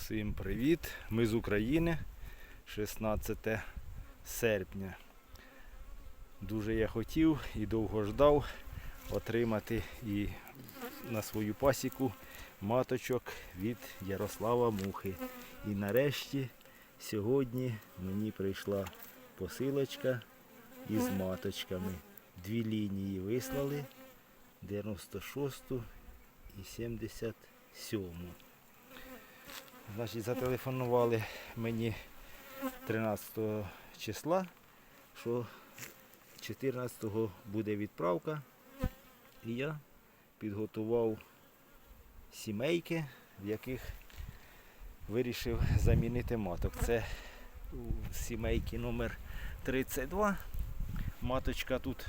Всім привіт! Ми з України 16 серпня. Дуже я хотів і довго ждав отримати і на свою пасіку маточок від Ярослава Мухи. І нарешті сьогодні мені прийшла посилочка із маточками. Дві лінії вислали 96 і 77. Значить, зателефонували мені 13 числа, що 14-го буде відправка. І я підготував сімейки, в яких вирішив замінити маток. Це сімейки номер 32. Маточка тут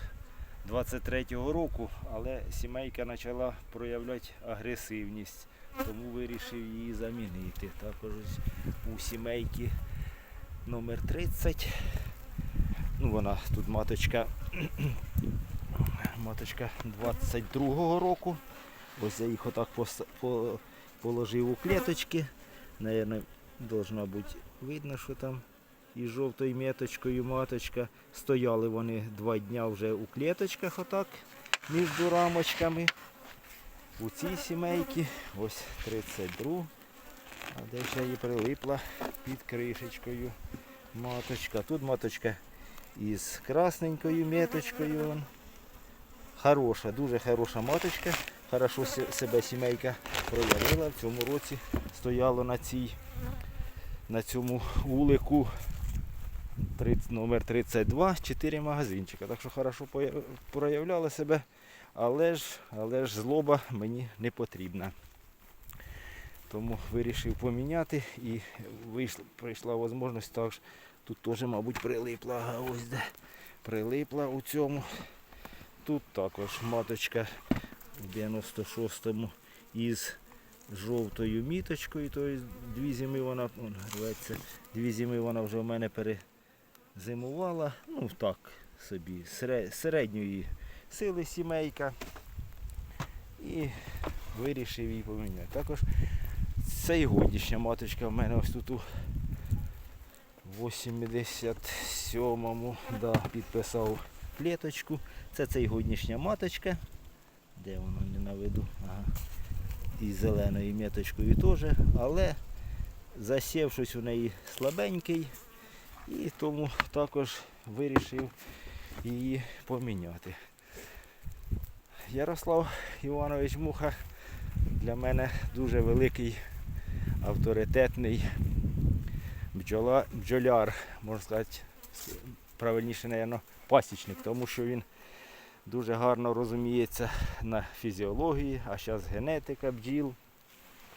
23-го року, але сімейка почала проявляти агресивність тому вирішив її замінити. Також у сімейки номер 30. Ну, вона тут маточка, маточка 22-го року. Ось я їх отак положив у клеточки. Наверно, должно бути видно, що там із жовтою меточкою маточка. Стояли вони два дня вже у клеточках отак між рамочками у цій сімейці, ось 32, а де ще її прилипла під кришечкою маточка. Тут маточка із красненькою меточкою. Хороша, дуже хороша маточка. Хорошо себе сімейка проявила. В цьому році стояло на цій, на цьому вулику 30, номер 32, 4 магазинчика. Так що хорошо проявляла себе але ж, але ж злоба мені не потрібна. Тому вирішив поміняти і вийшла, прийшла можливість так. ж, Тут теж, мабуть, прилипла. Ага, ось де прилипла у цьому. Тут також маточка в 96-му із жовтою міточкою. Тобто дві зими вона он, рветься, дві зими вона вже в мене перезимувала. Ну так собі, сере- середньої сили сімейка. І вирішив її поміняти. Також це і годішня маточка в мене ось тут у 87-му да, підписав клеточку. Це цей годішня маточка. Де воно не наведу? Ага. І зеленою меточкою теж, але засів щось у неї слабенький і тому також вирішив її поміняти. Ярослав Іванович Муха для мене дуже великий авторитетний бджола, бджоляр, можна сказати, правильніше, напевно, пасічник, тому що він дуже гарно розуміється на фізіології, а зараз генетика бджіл,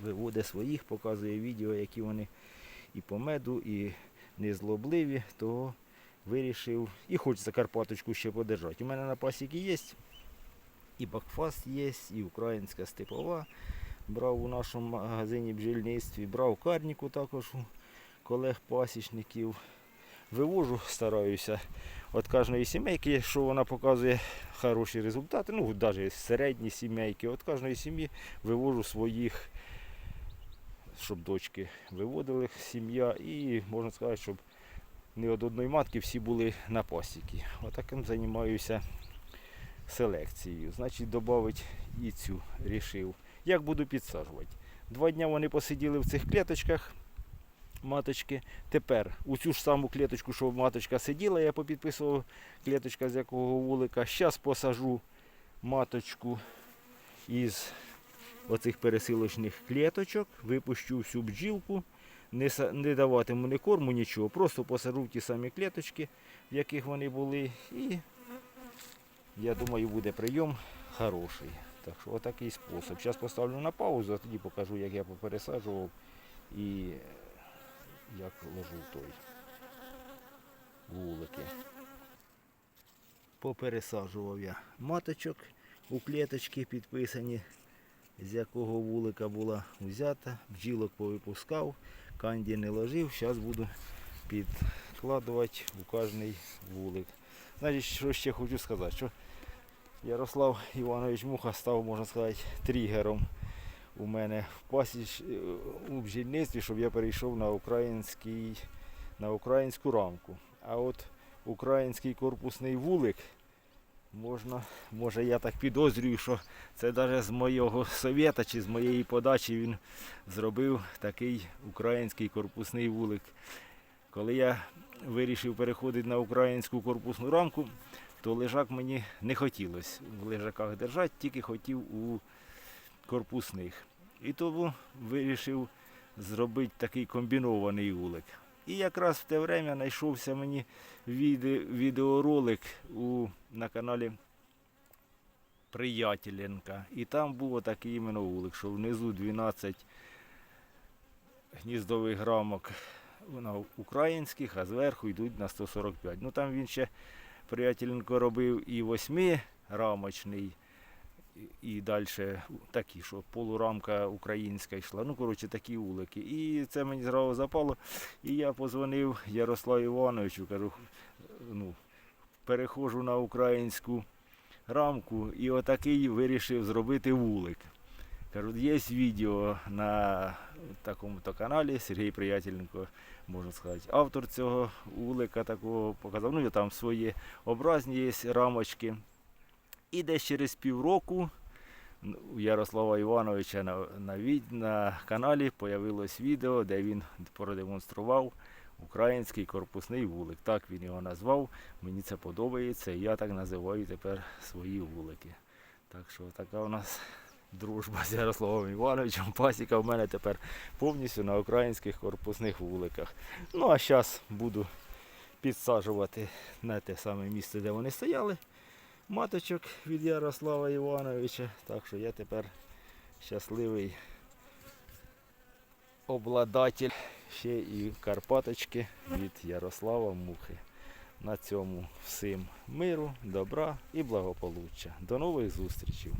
виводить своїх, показує відео, які вони і по меду, і незлобливі, того вирішив і хочеться Карпаточку ще подержати. У мене на пасіки є і Бакфаст є, і українська степова. Брав у нашому магазині бджільництві, брав карніку також у колег-пасічників. Вивожу, стараюся від кожної сімейки, що вона показує хороші результати. Ну, навіть середні сімейки. Від кожної сім'ї вивожу своїх, щоб дочки виводили сім'я. І можна сказати, щоб не від одної матки всі були на пасіки. Отаким займаюся селекцією. Значить, додати і цю рішив. Як буду підсаджувати? Два дні вони посиділи в цих клеточках маточки. Тепер у цю ж саму клеточку, що маточка сиділа, я попідписував клеточка з якого вулика. Зараз посажу маточку із оцих пересилочних клеточок, випущу всю бджілку, не, не даватиму ні корму, нічого. Просто посажу в ті самі клеточки, в яких вони були. І я думаю, буде прийом хороший. Так що отакий спосіб. Зараз поставлю на паузу, а тоді покажу, як я попересаджував і е, як ложу той вулики. Попересаджував я маточок у клеточки підписані, з якого вулика була взята, бджілок повипускав, канді не ложив, зараз буду підкладувати у кожний вулик. Значить, що ще хочу сказати, що Ярослав Іванович Муха став, можна сказати, тригером у мене в пасіч, у бджільництві, щоб я перейшов на український, на українську рамку. А от український корпусний вулик, можна, може я так підозрюю, що це навіть з моєго совєта чи з моєї подачі він зробив такий український корпусний вулик. Коли я вирішив переходити на українську корпусну рамку, то лежак мені не хотілося в лежаках держати, тільки хотів у корпусних. І тому вирішив зробити такий комбінований вулик. І якраз в те время знайшовся мені віде, відеоролик у, на каналі Приятеленка. І там був такий іменно вулик, що внизу 12 гніздових грамок на українських, а зверху йдуть на 145. Ну там він ще приятеленко робив і восьмирамочний, і далі такі, що полурамка українська йшла. Ну, коротше, такі улики. І це мені зразу запало. І я позвонив Ярославу Івановичу, кажу, ну, перехожу на українську рамку і отакий вирішив зробити вулик. Кажу, є відео на такому-то каналі Сергій Приятеленко, можна сказати, автор цього вулика такого показав. Ну, там свої образні є рамочки. І десь через півроку у Ярослава Івановича на, на, на каналі появилось відео, де він продемонстрував український корпусний вулик. Так він його назвав. Мені це подобається, я так називаю тепер свої вулики. Так що така у нас дружба з Ярославом Івановичем. Пасіка в мене тепер повністю на українських корпусних вуликах. Ну а зараз буду підсаджувати на те саме місце, де вони стояли. Маточок від Ярослава Івановича. Так що я тепер щасливий обладатель ще і Карпаточки від Ярослава Мухи. На цьому всім миру, добра і благополуччя. До нових зустрічей!